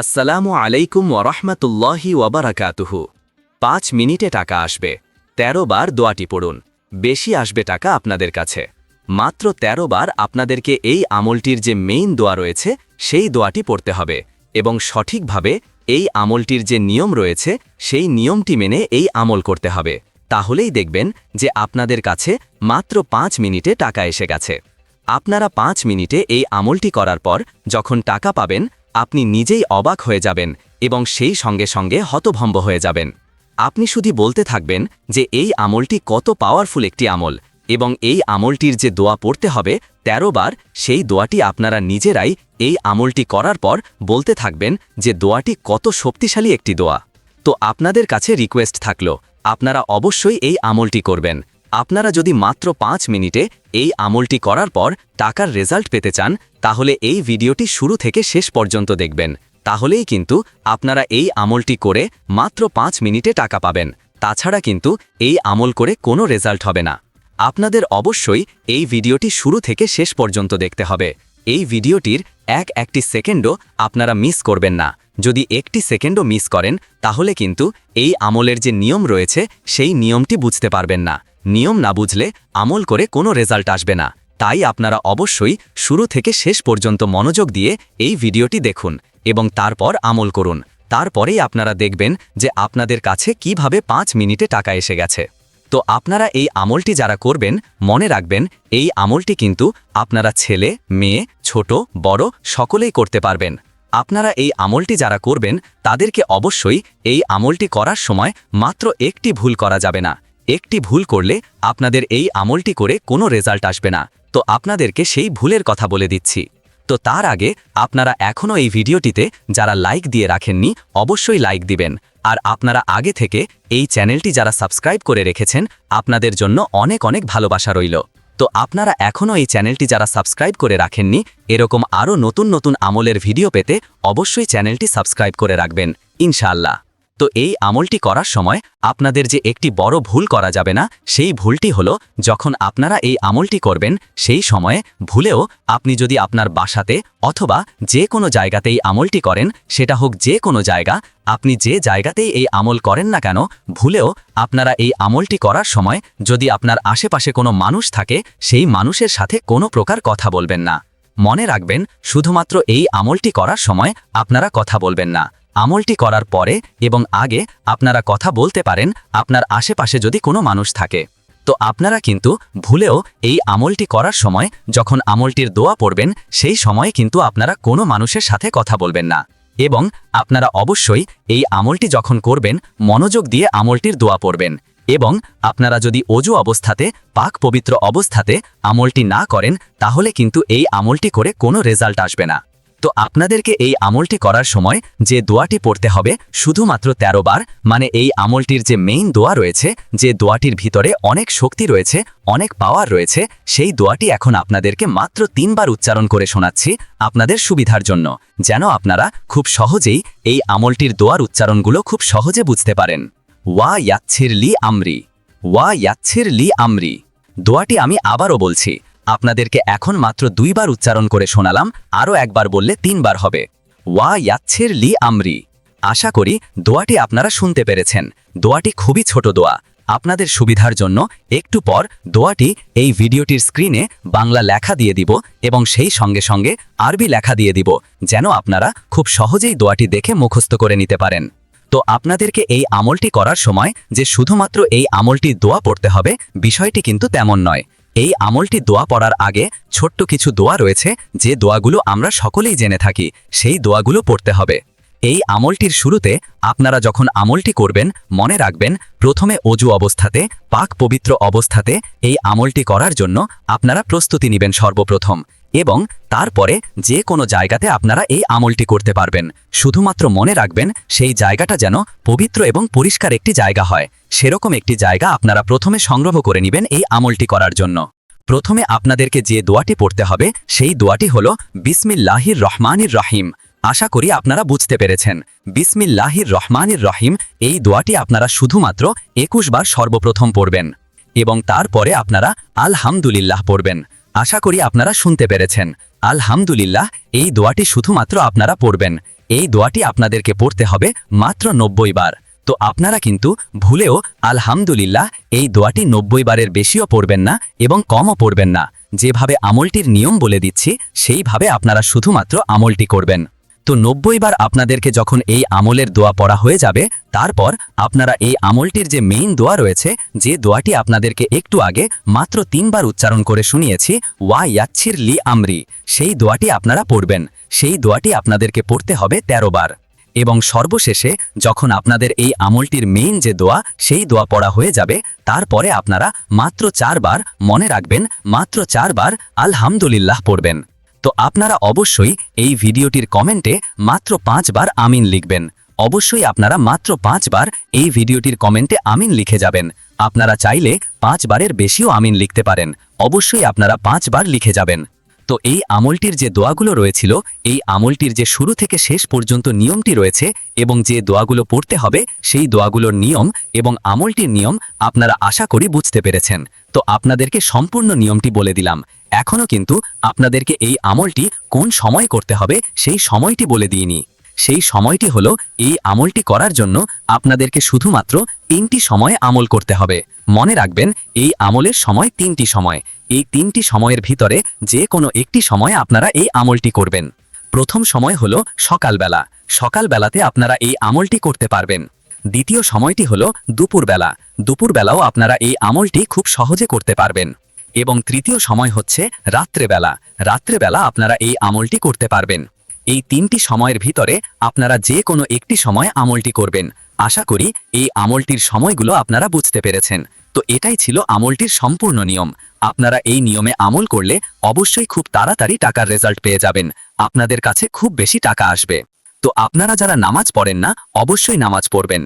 আসসালামু আলাইকুম ওরহমতুল্লাহি ওয়াবারাকাতুহু পাঁচ মিনিটে টাকা আসবে ১৩ বার দোয়াটি পড়ুন, বেশি আসবে টাকা আপনাদের কাছে। মাত্র ১৩ বার আপনাদেরকে এই আমলটির যে মেইন দোয়া রয়েছে, সেই দোয়াটি পড়তে হবে এবং সঠিকভাবে এই আমলটির যে নিয়ম রয়েছে, সেই নিয়মটি মেনে এই আমল করতে হবে। তাহলেই দেখবেন যে আপনাদের কাছে মাত্র পাঁচ মিনিটে টাকা এসে গেছে। আপনারা পাঁচ মিনিটে এই আমলটি করার পর যখন টাকা পাবেন আপনি নিজেই অবাক হয়ে যাবেন এবং সেই সঙ্গে সঙ্গে হতভম্ব হয়ে যাবেন। আপনি শুধু বলতে থাকবেন যে এই আমলটি কত পাওয়ারফুল একটি আমল এবং এই আমলটির যে দোয়া পড়তে হবে ১৩ বার সেই দোয়াটি আপনারা নিজেরাই এই আমলটি করার পর বলতে থাকবেন যে দোয়াটি কত শক্তিশালী একটি দোয়া। তো আপনাদের কাছে রিকোয়েস্ট থাকল, আপনারা অবশ্যই এই আমলটি করবেন। আপনারা যদি মাত্র পাঁচ মিনিটে এই আমলটি করার পর টাকার রেজাল্ট পেতে চান, তাহলে এই ভিডিওটি শুরু থেকে শেষ পর্যন্ত দেখবেন। তাহলেই কিন্তু আপনারা এই আমলটি করে মাত্র পাঁচ মিনিটে টাকা পাবেন। তাছাড়া কিন্তু এই আমল করে কোনো রেজাল্ট হবে না। আপনাদের অবশ্যই এই ভিডিওটি শুরু থেকে শেষ পর্যন্ত দেখতে হবে। এই ভিডিওটির এক একটি সেকেন্ডও আপনারা মিস করবেন না। যদি একটি সেকেন্ডও মিস করেন, তাহলে কিন্তু এই আমলের যে নিয়ম রয়েছে, সেই নিয়মটি বুঝতে পারবেন না। নিয়ম না বুঝলে আমল করে কোনো রেজাল্ট আসবে না। তাই আপনারা অবশ্যই শুরু থেকে শেষ পর্যন্ত মনোযোগ দিয়ে এই ভিডিওটি দেখুন এবং তারপর আমল করুন। তারপরেই আপনারা দেখবেন যে আপনাদের কাছে কীভাবে পাঁচ মিনিটে টাকা এসে গেছে। তো আপনারা এই আমলটি যারা করবেন, মনে রাখবেন এই আমলটি কিন্তু আপনারা ছেলে, মেয়ে, ছোট, বড় সকলেই করতে পারবেন। আপনারা এই আমলটি যারা করবেন, তাদেরকে অবশ্যই এই আমলটি করার সময় মাত্র একটি ভুল করা যাবে না। একটি ভুল করলে আপনাদের এই আমলটি করে কোনো রেজাল্ট আসবে না। তো আপনাদেরকে সেই ভুলের কথা বলে দিচ্ছি। তো তার আগে আপনারা এখনও এই ভিডিওটিতে যারা লাইক দিয়ে রাখেননি, অবশ্যই লাইক দিবেন। আর আপনারা আগে থেকে এই চ্যানেলটি যারা সাবস্ক্রাইব করে রেখেছেন, আপনাদের জন্য অনেক অনেক ভালোবাসা রইল। তো আপনারা এখনও এই চ্যানেলটি যারা সাবস্ক্রাইব করে রাখেননি, এরকম আরও নতুন নতুন আমলের ভিডিও পেতে অবশ্যই চ্যানেলটি সাবস্ক্রাইব করে রাখবেন। ইনশাআল্লাহ। তো এই আমলটি করার সময় আপনাদের যে একটি বড় ভুল করা যাবে না, সেই ভুলটি হলো যখন আপনারা এই আমলটি করবেন, সেই সময়ে ভুলেও আপনি যদি আপনার বাসাতে অথবা যে কোনো জায়গাতেই আমলটি করেন, সেটা হোক যে কোনো জায়গা, আপনি যে জায়গাতেই এই আমল করেন না কেন, ভুলেও আপনারা এই আমলটি করার সময় যদি আপনার আশেপাশে কোনো মানুষ থাকে, সেই মানুষের সাথে কোনো প্রকার কথা বলবেন না। মনে রাখবেন, শুধুমাত্র এই আমলটি করার সময় আপনারা কথা বলবেন না। আমলটি করার পরে এবং আগে আপনারা কথা বলতে পারেন, আপনার আশেপাশে যদি কোনো মানুষ থাকে। তো আপনারা কিন্তু ভুলেও এই আমলটি করার সময় যখন আমলটির দোয়া পড়বেন, সেই সময়ে কিন্তু আপনারা কোনো মানুষের সাথে কথা বলবেন না। এবং আপনারা অবশ্যই এই আমলটি যখন করবেন, মনোযোগ দিয়ে আমলটির দোয়া পড়বেন। এবং আপনারা যদি অজু অবস্থাতে, পাক পবিত্র অবস্থাতে আমলটি না করেন, তাহলে কিন্তু এই আমলটি করে কোনো রেজাল্ট আসবে না। তো আপনাদেরকে এই আমলটি করার সময় যে দোয়াটি পড়তে হবে শুধুমাত্র ১৩ বার মানে এই আমলটির যে মেইন দোয়া রয়েছে, যে দোয়াটির ভিতরে অনেক শক্তি রয়েছে, অনেক পাওয়ার রয়েছে, সেই দোয়াটি এখন আপনাদেরকে মাত্র তিনবার উচ্চারণ করে শোনাচ্ছি আপনাদের সুবিধার জন্য, যেন আপনারা খুব সহজেই এই আমলটির দোয়ার উচ্চারণগুলো খুব সহজে বুঝতে পারেন। ওয়া ইয়াচ্ছির লি আমরি, ওয়া ইয়াচ্ছির লি আমরি, দোয়াটি আমি আবারও বলছি আপনাদেরকে এখন মাত্র দুইবার উচ্চারণ করে শোনালাম, আরও একবার বললে তিনবার হবে। ওয়া ইয়াচ্ছের লি আমরি। আশা করি দোয়াটি আপনারা শুনতে পেরেছেন। দোয়াটি খুবই ছোট দোয়া। আপনাদের সুবিধার জন্য একটু পর দোয়াটি এই ভিডিওটির স্ক্রিনে বাংলা লেখা দিয়ে দিব এবং সেই সঙ্গে সঙ্গে আরবি লেখা দিয়ে দিব, যেন আপনারা খুব সহজেই দোয়াটি দেখে মুখস্থ করে নিতে পারেন। তো আপনাদেরকে এই আমলটি করার সময় যে শুধুমাত্র এই আমলটি দোয়া পড়তে হবে, বিষয়টি কিন্তু তেমন নয়। এই আমলটি দোয়া পড়ার আগে ছোট্ট কিছু দোয়া রয়েছে, যে দোয়াগুলো আমরা সকলেই জেনে থাকি, সেই দোয়াগুলো পড়তে হবে। এই আমলটির শুরুতে আপনারা যখন আমলটি করবেন, মনে রাখবেন, প্রথমে অজু অবস্থাতে, পাক পবিত্র অবস্থাতে এই আমলটি করার জন্য আপনারা প্রস্তুতি নেবেন সর্বপ্রথম এবং তারপরে যে কোনো জায়গাতে আপনারা এই আমলটি করতে পারবেন। শুধুমাত্র মনে রাখবেন, সেই জায়গাটা যেন পবিত্র এবং পরিষ্কার একটি জায়গা হয়। সেরকম একটি জায়গা আপনারা প্রথমে সংগ্রহ করে নেবেন এই আমলটি করার জন্য। প্রথমে আপনাদেরকে যে দোয়াটি পড়তে হবে, সেই দোয়াটি হল, বিসমিল্লাহির রহমানির রহিম। আশা করি আপনারা বুঝতে পেরেছেন। বিসমিল্লাহির রহমানির রহিম, এই দোয়াটি আপনারা শুধুমাত্র একুশ বার সর্বপ্রথম পড়বেন এবং তারপরে আপনারা আলহামদুলিল্লাহ পড়বেন। আশা করি আপনারা শুনতে পেরেছেন। আলহামদুলিল্লাহ, এই দোয়াটি শুধুমাত্র আপনারা পড়বেন। এই দোয়াটি আপনাদেরকে পড়তে হবে মাত্র নব্বই বার। তো আপনারা কিন্তু ভুলেও আলহামদুলিল্লাহ, এই দোয়াটি নব্বই বারের বেশিও পড়বেন না এবং কমও পড়বেন না। যেভাবে আমলটির নিয়ম বলে দিচ্ছি, সেইভাবে আপনারা শুধুমাত্র আমলটি করবেন। তো নব্বই বার আপনাদেরকে যখন এই আমলের দোয়া পড়া হয়ে যাবে, তারপর আপনারা এই আমলটির যে মেইন দোয়া রয়েছে, যে দোয়াটি আপনাদেরকে একটু আগে মাত্র তিনবার উচ্চারণ করে শুনিয়েছি, ওয়া ইয়াচ্ছির লি আমরি সেই দোয়াটি আপনারা পড়বেন। সেই দোয়াটি আপনাদেরকে পড়তে হবে ১৩ বার। এবং সর্বশেষে যখন আপনাদের এই আমলটির মেইন যে দোয়া, সেই দোয়া পড়া হয়ে যাবে, তারপরে আপনারা মাত্র চারবার মনে রাখবেন, মাত্র চারবার আলহামদুলিল্লাহ পড়বেন। তো আপনারা অবশ্যই এই ভিডিওটির কমেন্টে মাত্র পাঁচবার আমিন লিখবেন। অবশ্যই আপনারা মাত্র পাঁচবার এই ভিডিওটির কমেন্টে আমিন লিখে যাবেন। আপনারা চাইলে পাঁচবারের বেশিও আমিন লিখতে পারেন। অবশ্যই আপনারা পাঁচবার লিখে যাবেন। তো এই আমলটির যে দোয়াগুলো রয়েছিল, এই আমলটির যে শুরু থেকে শেষ পর্যন্ত নিয়মটি রয়েছে এবং যে দোয়াগুলো পড়তে হবে, সেই দোয়াগুলোর নিয়ম এবং আমলটির নিয়ম আপনারা আশা করি বুঝতে পেরেছেন। তো আপনাদেরকে সম্পূর্ণ নিয়মটি বলে দিলাম। এখনও কিন্তু আপনাদেরকে এই আমলটি কোন সময় করতে হবে সেই সময়টি বলে দিইনি। সেই সময়টি হলো এই আমলটি করার জন্য আপনাদেরকে শুধুমাত্র তিনটি সময়ে আমল করতে হবে। মনে রাখবেন, এই আমলের সময় তিনটি সময়। এই তিনটি সময়ের ভিতরে যে কোনো একটি সময় আপনারা এই আমলটি করবেন। প্রথম সময় হলো সকালবেলা। সকালবেলাতে আপনারা এই আমলটি করতে পারবেন। দ্বিতীয় সময়টি হলো দুপুরবেলা। দুপুরবেলাও আপনারা এই আমলটি খুব সহজে করতে পারবেন। এবং তৃতীয় সময় হচ্ছে রাত্রেবেলা। রাত্রেবেলা আপনারা এই আমলটি করতে পারবেন। এই তিনটি সময়ের ভিতরে আপনারা যে কোনো একটি সময় আমলটি করবেন। আশা করি এই আমলটির সময়গুলো আপনারা বুঝতে পেরেছেন। তো এটাই ছিল আমলটির সম্পূর্ণ নিয়ম। আপনারা এই নিয়মে আমল করলে অবশ্যই খুব তাড়াতাড়ি টাকার রেজাল্ট পেয়ে যাবেন। আপনাদের কাছে খুব বেশি টাকা আসবে। তো আপনারা যারা নামাজ পড়েন না, অবশ্যই নামাজ পড়বেন।